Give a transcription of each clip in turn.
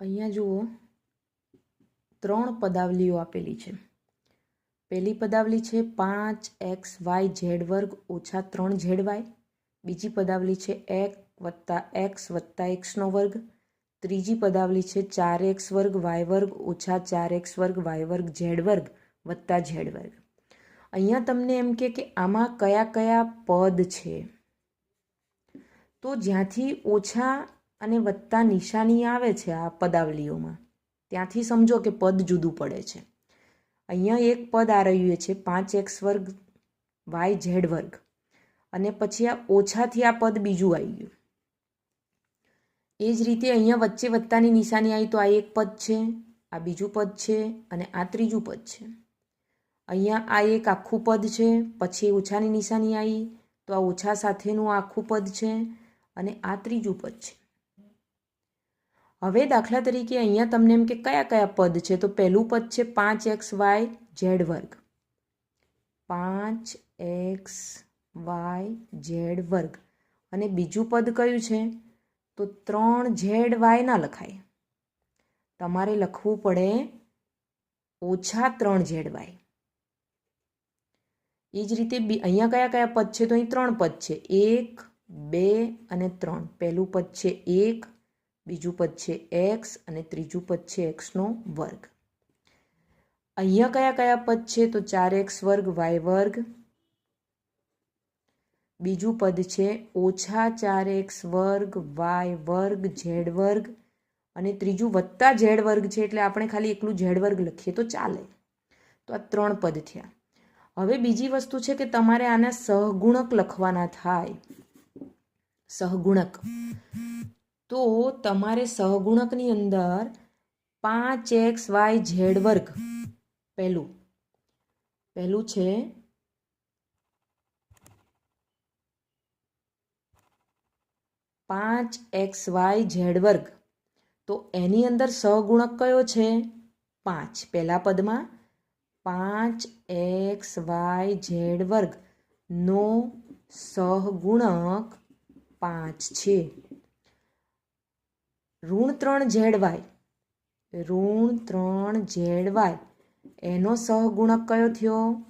અહીંયા જુઓ, ત્રણ પદાવલીઓ આપેલી છે. પહેલી પદાવલી છે પાંચ એક્સ વાય ઝેડ વર્ગ ઓછા ત્રણ ઝેડ વાય. બીજી પદાવલી છે એક વત્તા એક્સ વત્તા એક્સનો વર્ગ. ત્રીજી પદાવલી છે ચાર એક્સ વર્ગ વાય વર્ગ ઓછા ચાર એક્સ વર્ગ વાય વર્ગ ઝેડ વર્ગ વત્તા ઝેડ વર્ગ. અહીંયા તમને એમ કે કે આમાં કયા કયા પદ છે? તો જ્યાંથી ઓછા અને વત્તા નિશાની આવે છે આ પદાવલીઓમાં. ત્યાંથી સમજો કે પદ જુદું પડે છે. અહીંયા એક પદ આ રહ્યું છે, પાંચ એક્સ વર્ગ વાય ઝેડ વર્ગ. અને પછી આ ઓછાથી આ પદ બીજું આવી ગયું. એ જ રીતે અહીંયા વચ્ચે વત્તાની નિશાની આવી તો આ એક પદ છે, આ બીજું પદ છે અને આ ત્રીજું પદ છે. અહીંયા આ એક આખું પદ છે, પછી ઓછાની નિશાની આવી તો આ ઓછા સાથેનું આખું પદ છે અને આ ત્રીજું પદ છે. હવે દાખલા તરીકે અહીંયા તમને એમ કે કયા કયા પદ છે? તો પહેલું પદ છે પાંચ એક્સ વાય ઝેડ વર્ગ. પાંચ એક્સ વાય ઝેડ વર્ગ. અને બીજું પદ કયું છે? તો ત્રણ ઝેડ વાય ના લખાય. તમારે લખવું પડે ઓછા ત્રણ ઝેડ વાય. એ જ રીતે અહીંયા કયા કયા પદ છે? તો અહીં ત્રણ પદ છે. એક, બે અને ત્રણ. પહેલું પદ છે એક બીજું પદ છે એક્સ અને ત્રીજું પદ છે એક્સનો વર્ગ. અહીંયા કયા કયા પદ છે? તો ચાર એક્સ વર્ગ વાય વર્ગ. બીજું પદ છે ઓછા ચાર એક્સ વર્ગ વાય વર્ગ ઝેડ વર્ગ. અને ત્રીજું વત્તા ઝેડ વર્ગ છે એટલે આપણે ખાલી એકલું ઝેડ વર્ગ લખીએ તો ચાલે. તો આ ત્રણ પદ થયા. હવે બીજી વસ્તુ છે કે તમારે આના સહગુણક લખવાના થાય. સહગુણક. તો તમારે સહગુણકની અંદર પાંચ એક્સ વાય ઝેડ વર્ગ. પહેલું. પહેલું છે પાંચ એક્સ વાય ઝેડ વર્ગ. તો એની અંદર સહગુણક કયો છે? પાંચ. પહેલા પદમાં પાંચ એક્સ વાય ઝેડ વર્ગ નો સહગુણક પાંચ છે. ઋણ ત્રણ ઝેડ વાય ઋણ ત્રણ ઝેડ વાય એનો સહગુણક કયો થયો?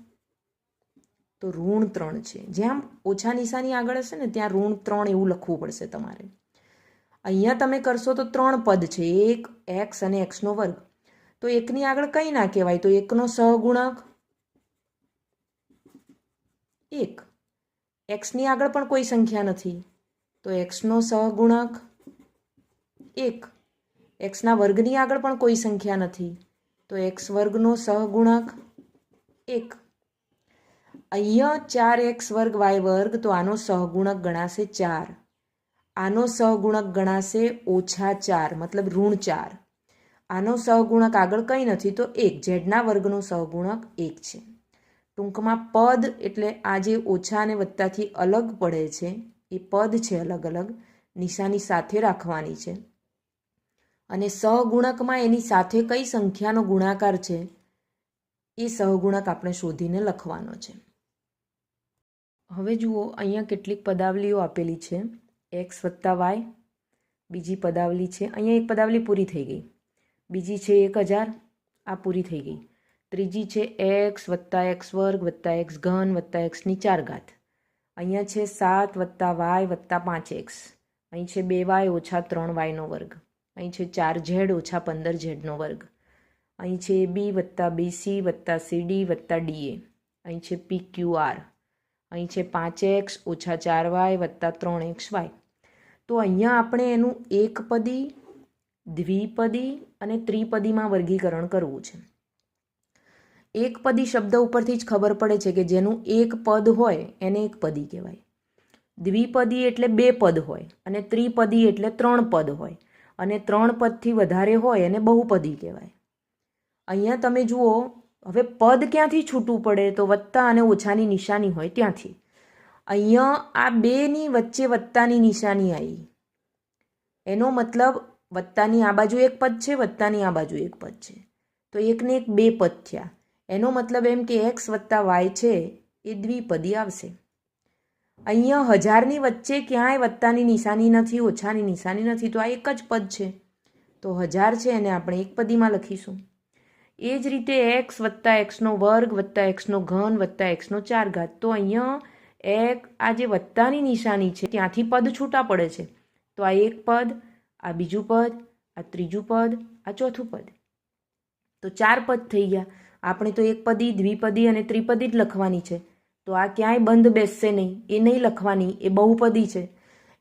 તો ઋણ ત્રણ છે. જ્યાં ઓછા નિશાની આગળ હશે ને, ત્યાં ઋણ ત્રણ એવું લખવું પડશે તમારે. અહીંયા તમે કરશો તો ત્રણ પદ છે, એક, એક્સ અને એક્સનો વર્ગ. તો એકની આગળ કંઈ ના કહેવાય? તો એકનો સહગુણક એક. એક્સની આગળ પણ કોઈ સંખ્યા નથી. તો એક્સનો સહગુણક એક. એક્સના વર્ગની આગળ પણ કોઈ સંખ્યા નથી. તો એક્સ વર્ગનો સહગુણક એક. અહીંયા ચાર એક્સ વર્ગ વાય વર્ગ, તો આનો સહગુણક ગણાશે ચાર. આનો સહગુણક ગણાશે ઓછા ચાર, મતલબ ઋણ ચાર. આનો સહગુણક આગળ કંઈ નથી, તો એક. ઝેડના વર્ગનો સહગુણક એક છે. ટૂંકમાં પદ એટલે આ જે ઓછા અને વત્તાથી અલગ પડે છે, એ પદ છે અલગ અલગ. નિશાની સાથે રાખવાની છે. અને સહગુણકમાં એની સાથે કઈ સંખ્યાનો ગુણાકાર છે, એ સહગુણક આપણે શોધીને લખવાનો છે. હવે જુઓ, અહીંયા કેટલીક પદાવલીઓ આપેલી છે. એક્સ વત્તા વાય બીજી પદાવલી છે. અહીંયા એક પદાવલી પૂરી થઈ ગઈ. બીજી છે એક હજાર, આ પૂરી થઈ ગઈ. ત્રીજી છે એક્સ વત્તા એક્સ વર્ગ વત્તા એક્સ ઘન વત્તા એક્સની ચાર ઘાત અહીંયા છે સાત વત્તા વાય વત્તા પાંચ એક્સ અહીં છે બે વાય ઓછા ત્રણ વાયનો વર્ગ. અહીં છે ચાર ઝેડ, ઓછા પંદર ઝેડનો વર્ગ. અહીં છે બી વત્તા બીસી વત્તા સીડી વત્તા ડીએ અહીં છે પી ક્યુ આર અહીં છે પાંચ એક્સ, ઓછા ચાર વાય વત્તા ત્રણ એક્સ વાય. તો અહીંયા આપણે એનું એકપદી દ્વિપદી અને ત્રિપદીમાં વર્ગીકરણ કરવું છે. એકપદી શબ્દ ઉપરથી જ ખબર પડે છે કે જેનું એક પદ હોય એને એક પદી કહેવાય. દ્વિપદી એટલે બે પદ હોય અને ત્રિપદી એટલે ત્રણ પદ હોય. અને ત્રણ પદથી વધારે હોય એને બહુપદી કહેવાય. અહીંયા તમે જુઓ, હવે પદ ક્યાંથી છૂટું પડે? તો વત્તા અને ઓછાની નિશાની હોય ત્યાંથી. અહીંયા આ બેની વચ્ચે વત્તાની નિશાની આવી. એનો મતલબ વત્તાની આ બાજુ એક પદ છે, વત્તાની આ બાજુ એક પદ છે. તો એકને એક બે પદ થયા. એનો મતલબ એમ કે એક્સ વત્તા વાય છે, એ દ્વિપદી આવશે. અહીંયા હજારની વચ્ચે ક્યાંય વત્તાની નિશાની નથી, ઓછાની નિશાની નથી, તો આ એક જ પદ છે. તો હજાર છે એને આપણે એક પદીમાં લખીશું. એ જ રીતે એક્સ વત્તા એક્સનો વર્ગ વત્તા એક્સનો ઘન વત્તા એક્સનો ચાર ઘાત. તો અહીંયા એક આ જે વત્તાની નિશાની છે, ત્યાંથી પદ છૂટા પડે છે. તો આ એક પદ, આ બીજું પદ, આ ત્રીજું પદ, આ ચોથું પદ. તો ચાર પદ થઈ ગયા. આપણે તો એક પદી, દ્વિપદી અને ત્રિપદી જ લખવાની છે. તો આ ક્યાંય બંધ બેસશે નહીં, એ નહીં લખવાની, એ બહુપદી છે.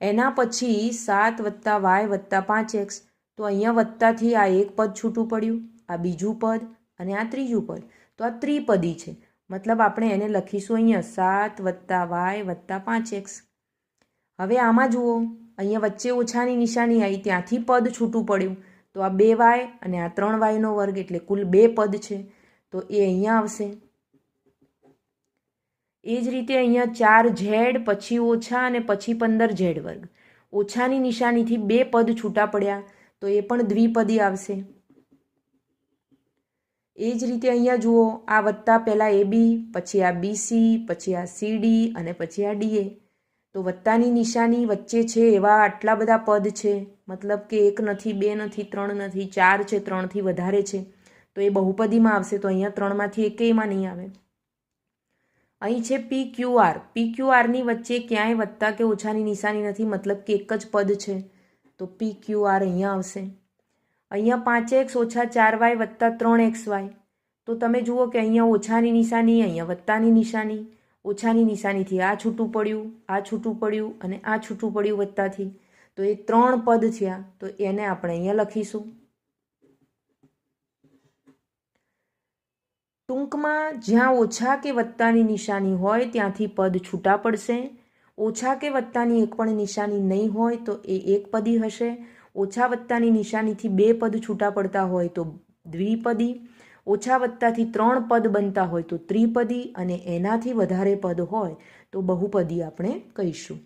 એના પછી સાત વત્તા વાય વત્તા પાંચ એક્સ, તો અહીંયા વત્તાથી આ એક પદ છૂટું પડ્યું, આ બીજું પદ અને આ ત્રીજું પદ. તો આ ત્રિપદી છે. મતલબ આપણે એને લખીશું અહીંયા સાત વત્તા વાય વત્તા પાંચ એક્સ. હવે આમાં જુઓ, અહીંયા વચ્ચે ઓછાની નિશાની આવી, ત્યાંથી પદ છૂટું પડ્યું. તો આ બે વાય અને આ ત્રણ વાયનો વર્ગ, એટલે કુલ બે પદ છે. તો એ અહીંયા આવશે. એ જ રીતે અહીંયા ચાર ઝેડ, પછી ઓછા અને પછી પંદર ઝેડ વર્ગ. ઓછાની નિશાનીથી બે પદ છૂટા પડ્યા, તો એ પણ દ્વિપદી આવશે. એ જ રીતે અહીંયા જુઓ, આ વત્તા પહેલાં એ બી, પછી આ બીસી પછી આ સીડી અને પછી આ ડીએ તો વત્તાની નિશાની વચ્ચે છે એવા આટલા બધા પદ છે. મતલબ કે એક નથી, બે નથી, ત્રણ નથી, ચાર છે ત્રણથી વધારે છે. તો એ બહુપદીમાં આવશે, તો અહીંયા ત્રણમાંથી એકેયમાં નહીં આવે. અહીં છે P Q R P Q આરની વચ્ચે ક્યાંય વત્તા કે ઓછાની નિશાની નથી, મતલબ કે એક જ પદ છે. તો પી ક્યુ આર અહીંયા આવશે. અહીંયા પાંચ એક્સ ઓછા ચાર વાય વત્તા ત્રણ એક્સ વાય તો તમે જુઓ કે અહીંયા ઓછાની નિશાની, અહીંયા વત્તાની નિશાની, ઓછાની નિશાનીથી આ છૂટું પડ્યું, આ છૂટું પડ્યું અને આ છૂટું પડ્યું વત્તાથી તો એ ત્રણ પદ થયા તો એને આપણે અહીંયા લખીશું. ટૂંકમાં, જ્યાં ઓછા કે વત્તાની નિશાની હોય, ત્યાંથી પદ છૂટા પડશે. ઓછા કે વત્તાની એક પણ નિશાની નહીં હોય, તો એ એક પદી હશે. ઓછા વત્તાની નિશાનીથી બે પદ છૂટા પડતા હોય, તો દ્વિપદી. ઓછા વત્તાથી ત્રણ પદ બનતા હોય, તો ત્રિપદી. અને એનાથી વધારે પદ હોય, તો બહુપદી આપણે કહીશું.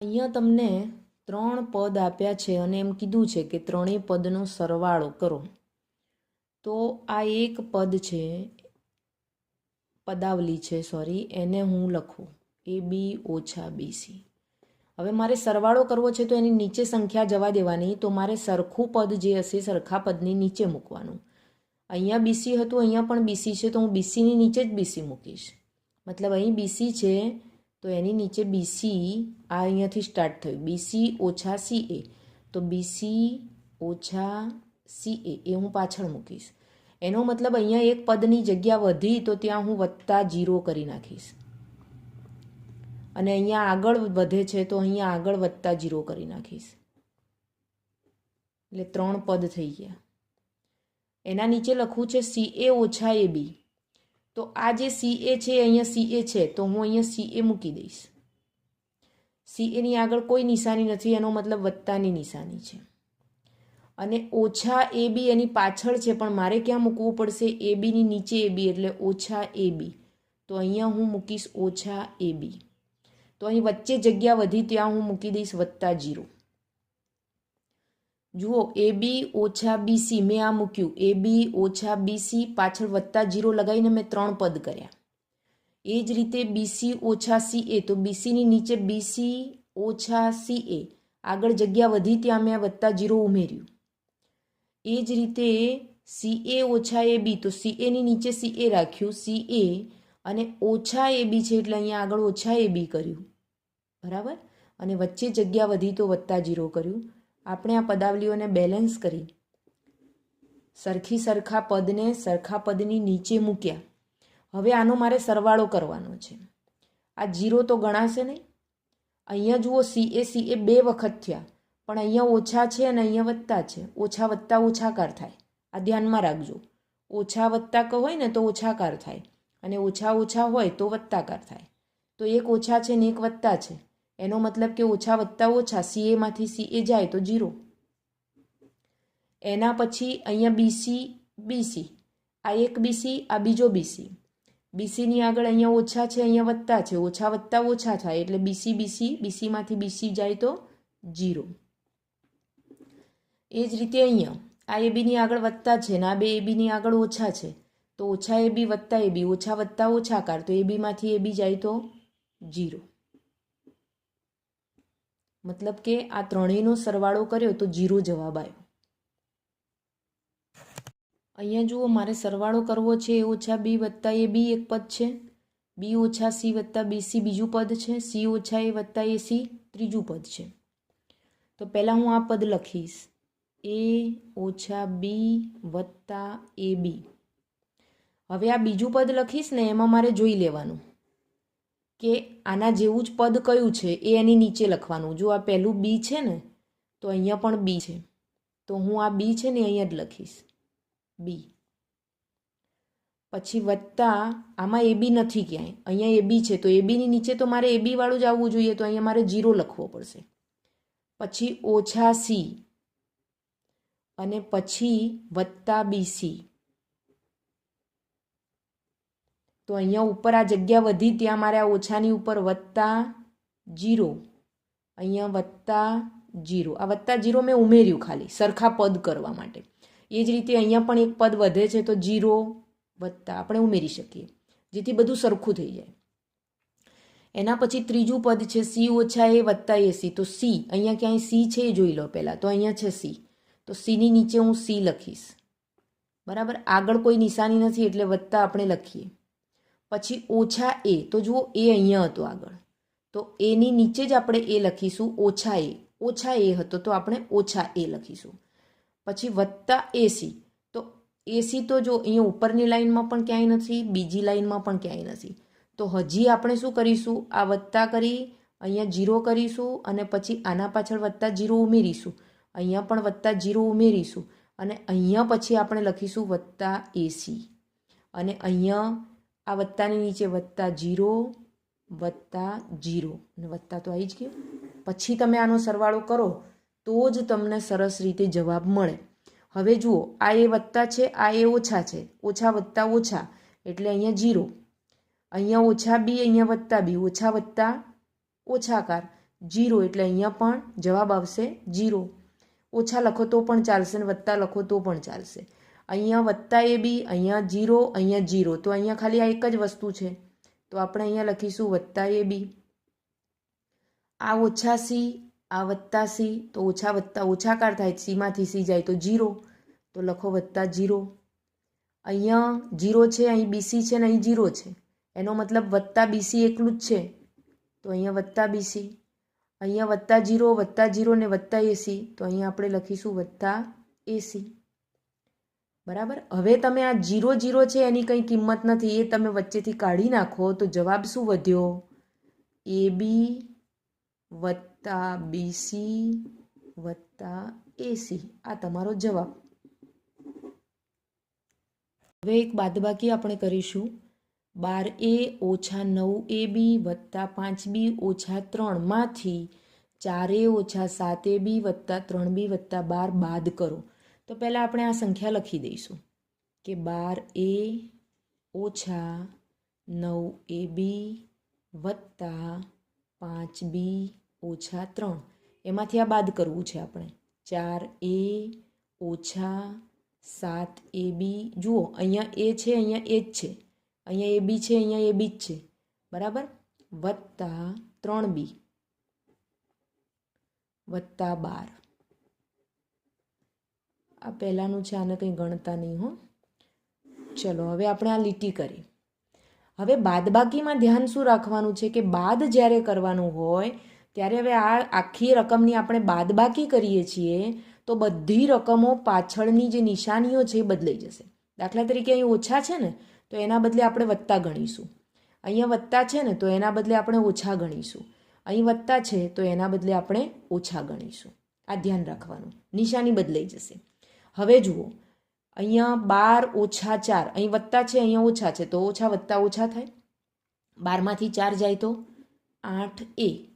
અહીંયા તમને ત્રણ પદ આપ્યા છે, અને એમ કીધું છે કે ત્રણેય પદનો સરવાળો કરો. તો આ એક પદ છે, પદાવલી છે સોરી એને હું લખું. એ, બી, ઓછા બીસી હવે મારે સરવાળો કરવો છે તો એની નીચે સંખ્યા જવા દેવાની, તો મારે સરખું પદ જે હશે, સરખા પદની નીચે મૂકવાનું. અહીંયા બીસી હતું, અહીંયા પણ બીસી છે, તો હું બીસીની નીચે જ બીસી મૂકીશ. મતલબ અહીં બીસી છે, તો એની નીચે બીસી આ અહીંયાથી સ્ટાર્ટ થયું. બીસી ઓછા, સી, એ. તો બીસી ઓછા સી એ હું પાછળ મૂકીશ. એનો મતલબ અહીંયા એક પદની જગ્યા વધી તો ત્યાં હું વત્તા જીરો કરી નાખીશ. અને અહીંયા આગળ વધે છે તો અહીંયા આગળ વત્તા જીરો કરી નાખીશ. એટલે ત્રણ પદ થઈ ગયા. એના નીચે લખવું છે સી એ ઓછા એ બી તો આ જે સી એ છે, અહીંયા સી એ છે, તો હું અહીંયા સી એ મૂકી દઈશ. સી એની આગળ કોઈ નિશાની નથી, એનો મતલબ વત્તાની નિશાની છે. અને ઓછા એ બી એની પાછળ છે, પણ મારે ક્યાં મૂકવું પડશે? એ બીની નીચે એ બી, એટલે ઓછા એ બી. તો અહીંયા હું મૂકીશ ઓછા એ બી. તો અહીં વચ્ચે જગ્યા વધી, ત્યાં હું મૂકી દઈશ વત્તા જીરો. જુઓ, એ બી ઓછા બીસી મેં આ મૂક્યું. એ બી ઓછા બીસી પાછળ વત્તા જીરો લગાવીને મેં ત્રણ પદ કર્યા. એ જ રીતે બીસી ઓછા સી એ, તો બીસીની નીચે બીસી ઓછા સી એ. આગળ જગ્યા વધી, ત્યાં મેં વત્તા જીરો ઉમેર્યું. એ જ રીતે સી એ ઓછા એ બી તો સી એની નીચે સી એ રાખ્યું સી એ અને ઓછા એ બી છે એટલે અહીંયા આગળ ઓછા એ બી કર્યું. બરાબર? અને વચ્ચે જગ્યા વધી તો વત્તા જીરો કર્યું. આપણે આ પદાવલીઓને બેલેન્સ કરી. સરખી સરખા પદને સરખા પદની નીચે મૂક્યા. હવે આનો મારે સરવાળો કરવાનો છે. આ જીરો તો ગણાશે નહીં. અહીંયા જુઓ સી એ સી એ બે વખત થયા. પણ અહીંયા ઓછા છે અને અહીંયા વત્તા છે. ઓછા વત્તા ઓછાકાર થાય. આ ધ્યાનમાં રાખજો. ઓછા વત્તા હોય ને તો ઓછાકાર થાય. અને ઓછા ઓછા હોય તો વત્તાકાર થાય. તો એક ઓછા છે ને એક વત્તા છે. એનો મતલબ કે ઓછા વત્તા ઓછા સીએમાંથી સીએ જાય તો જીરો એના પછી અહીંયા બીસી બીસી આ એક બીસી આ બીજો બીસી બીસીની આગળ અહીંયા ઓછા છે, અહીંયા વત્તા છે. ઓછા વત્તા ઓછા થાય એટલે બીસી બીસી બીસીમાંથી બીસી જાય તો જીરો એ જ રીતે અહીંયા. આ એ બીની આગળ વધતા છે ને આ બે એ બીની આગળ ઓછા છે. તો ઓછા એ બી વત્તા એ બી, ઓછા વત્તા ઓછાકાર તો એ બીમાંથી એ બી જાય તો જીરો. મતલબ કે આ ત્રણેયનો સરવાળો કર્યો તો જીરો જવાબ આવ્યો. અહીંયા જુઓ, મારે સરવાળો કરવો છે એ ઓછા બી વત્તા એ બી એક પદ છે. બી ઓછા સી વત્તા બી સી બીજું પદ છે. સી ઓછા એ વત્તા એ સી ત્રીજું પદ છે. તો પહેલાં હું આ પદ લખીશ. એ ઓછા બી વત્તા એ બી. હવે આ બીજું પદ લખીશ ને એમાં મારે જોઈ લેવાનું કે આના જેવું જ પદ કયું છે એ એની નીચે લખવાનું. જો આ પહેલું બી છે ને, તો અહીંયા પણ બી છે. તો હું આ બી છે ને અહીંયા જ લખીશ. બી. પછી વત્તા, આમાં એ બી નથી ક્યાંય. અહીંયા એ બી છે. તો એ બીની નીચે તો મારે એ બી વાળું જ આવવું જોઈએ, તો અહીંયા મારે જીરો લખવો પડશે. પછી ઓછા સી. અને પછી વત્તા બીસી તો અહીંયા ઉપર આ જગ્યા વધી, ત્યાં મારે આ ઓછાની ઉપર વત્તા જીરો. અહીંયા વત્તા જીરો. આ વત્તા જીરો મેં ઉમેર્યું ખાલી, સરખા પદ કરવા માટે. એ જ રીતે અહીંયા પણ એક પદ વધે છે, તો જીરો વત્તા આપણે ઉમેરી શકીએ. જેથી બધું સરખું થઈ જાય. એના પછી ત્રીજું પદ છે સી ઓછા એ વત્તા એસી તો સી અહીંયા ક્યાંય સી છે એ જોઈ લો પહેલાં. તો અહીંયા છે સી તો સીની નીચે હું સી લખીશ. બરાબર? આગળ કોઈ નિશાની નથી એટલે વત્તા આપણે લખીએ. પછી ઓછા એ, તો જુઓ એ અહીંયા હતો આગળ. તો એની નીચે જ આપણે એ લખીશું ઓછા એ. ઓછા એ હતો તો આપણે ઓછા એ લખીશું. પછી વત્તા એસી તો એસી તો જો અહીંયા ઉપરની લાઇનમાં પણ ક્યાંય નથી, બીજી લાઇનમાં પણ ક્યાંય નથી. તો હજી આપણે શું કરીશું? આ વત્તા કરી, અહીંયા જીરો કરીશું અને પછી આના પાછળ વત્તા જીરો ઉમેરીશું. અહીંયા પણ વત્તા જીરો ઉમેરીશું અને અહીંયા પછી આપણે લખીશું વત્તા એસી. અને અહીંયા આ વત્તાની નીચે વત્તા જીરો વત્તા જીરો. અને વત્તા તો આવી જ ગયો. પછી તમે આનો સરવાળો કરો તો જ તમને સરસ રીતે જવાબ મળે. હવે જુઓ, આ એ વત્તા છે, આ એ ઓછા છે. ઓછા વત્તા ઓછા, એટલે અહીંયા જીરો. અહીંયા ઓછા બી, અહીંયા વત્તા બી. ઓછા વત્તા ઓછાકાર. જીરો, એટલે અહીંયા પણ જવાબ આવશે જીરો. ઓછા લખો તો પણ ચાલશે ને વત્તા લખો તો પણ ચાલશે. અહીંયા વત્તા એ બી, અહીંયા જીરો અહીંયા જીરો તો અહીંયા ખાલી આ એક જ વસ્તુ છે. તો આપણે અહીંયા લખીશું વત્તા એ બી. આ ઓછા સી, આ વત્તા સી, તો ઓછા વત્તા ઓછાકાર થાય, સીમાંથી સી જાય તો જીરો તો લખો વત્તા જીરો અહીંયા જીરો છે, અહીં બીસી છે ને અહીં જીરો છે. એનો મતલબ વત્તા બીસી એકલું જ છે. તો અહીંયા વત્તા બીસી અહીંયા વત્તા જીરો વત્તા જીરો ને વત્તા એસી. તો અહીંયા આપણે લખીશું વત્તા એસી. બરાબર? હવે તમે આ જીરો જીરો છે એની કંઈ કિંમત નથી, એ તમે વચ્ચેથી કાઢી નાખો તો જવાબ શું વધ્યો? એ બી વત્તા બીસી વત્તા એસી. આ તમારો જવાબ. હવે એક બાદબાકી આપણે કરીશું. બાર એ ઓછા નવ એ બી વત્તા પાંચ બી ઓછા ત્રણમાંથી ચાર ઓછા સાત એ બી વત્તા ત્રણ બી વત્તા બાર બાદ કરો. તો પહેલાં આપણે આ સંખ્યા લખી દઈશું કે બાર એ ઓછા નવ એ બી વત્તા પાંચ બી ઓછા ત્રણ. એમાંથી આ બાદ કરવું છે આપણે. ચાર એ ઓછા સાત એ બી. જુઓ, અહીંયા એ છે, અહીંયા એ જ છે. અહીંયા એ બી છે, અહીંયા એ બી જ છે. બરાબર? વત્તા ત્રણ બી. વત્તા બાર. આ પહેલાંનું છે, આને કંઈ ગણતા નહીં હો. ચલો, હવે આપણે આ લીટી કરી. હવે બાદબાકીમાં ધ્યાન શું રાખવાનું છે કે બાદ જ્યારે કરવાનું હોય, ત્યારે હવે આ આખી રકમની આપણે બાદબાકી કરીએ છીએ, તો બધી રકમો પાછળની જે નિશાનીઓ છે એ બદલાઈ જશે. દાખલા તરીકે અહીં ઓછા છે ને તો એના બદલે આપણે વત્તા ગણીશું. અહીંયા વત્તા છે ને, તો એના બદલે આપણે ઓછા ગણીશું. અહીં વત્તા છે, તો એના બદલે આપણે ઓછા ગણીશું. આ ધ્યાન રાખવાનું. નિશાની બદલાઈ જશે. હવે જુઓ. અહીંયા બાર ઓછા ચાર. અહીં વત્તા છે, અહીંયા ઓછા છે. તો ઓછા વત્તા ઓછા થાય. બારમાંથી ચાર જાય તો આઠ એ.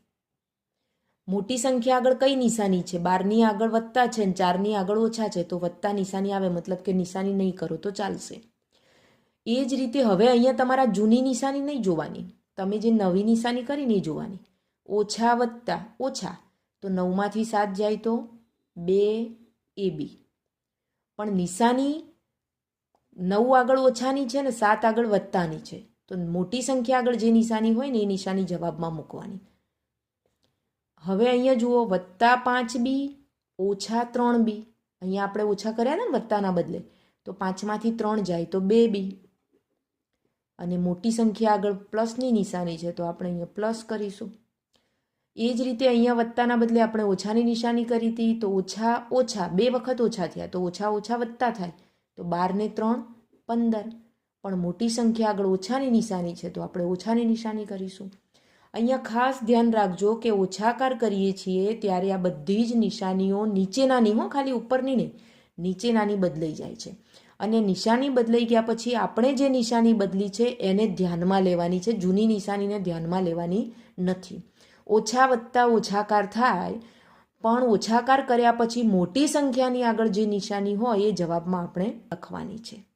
મોટી સંખ્યા આગળ કઈ નિશાની છે? બારની આગળ વત્તા છે ને ચારની આગળ ઓછા છે. તો વત્તા નિશાની આવે. મતલબ કે નિશાની નહીં કરો તો ચાલશે. એ જ રીતે હવે અહીંયા તમારા જૂની નિશાની નહીં જોવાની. તમે જે નવી નિશાની કરી નહીં જોવાની. ઓછા વત્તા ઓછા. તો નવમાંથી સાત જાય તો બે એ બી. પણ નિશાની નવ આગળ ઓછાની છે ને સાત આગળ વત્તાની છે. તો મોટી સંખ્યા આગળ જે નિશાની હોય ને એ નિશાની જવાબમાં મૂકવાની. હવે અહીંયા જુઓ, વત્તા પાંચ બી, ઓછા ત્રણ બી. અહીંયા આપણે ઓછા કર્યા ને વત્તાના બદલે. તો પાંચમાંથી ત્રણ જાય તો બે બી. અને મોટી સંખ્યા આગળ પ્લસની નિશાની છે, તો આપણે અહીંયા પ્લસ કરીશું. એ જ રીતે અહીંયા વત્તાના બદલે આપણે ઓછાની નિશાની કરી હતી, તો ઓછા ઓછા, બે વખત ઓછા થયા, તો ઓછા ઓછા વત્તા થાય, તો બારને ત્રણ, પંદર. પણ મોટી સંખ્યા આગળ ઓછાની નિશાની છે, તો આપણે ઓછાની નિશાની કરીશું. અહીંયા ખાસ ધ્યાન રાખજો કે ઓછાકાર કરીએ છીએ ત્યારે આ બધી જ નિશાનીઓ નીચેનાની, હો, ખાલી ઉપરની નહીં, નીચેનાની બદલાઈ જાય છે. અને નિશાની બદલાઈ ગયા પછી આપણે જે નિશાની બદલી છે, એને ધ્યાનમાં લેવાની છે. જૂની નિશાનીને ધ્યાનમાં લેવાની નથી. ઓછા વત્તા ઓછાકાર થાય, પણ ઓછાકાર કર્યા પછી મોટી સંખ્યાની આગળ જે નિશાની હોય, એ જવાબમાં આપણે લખવાની છે.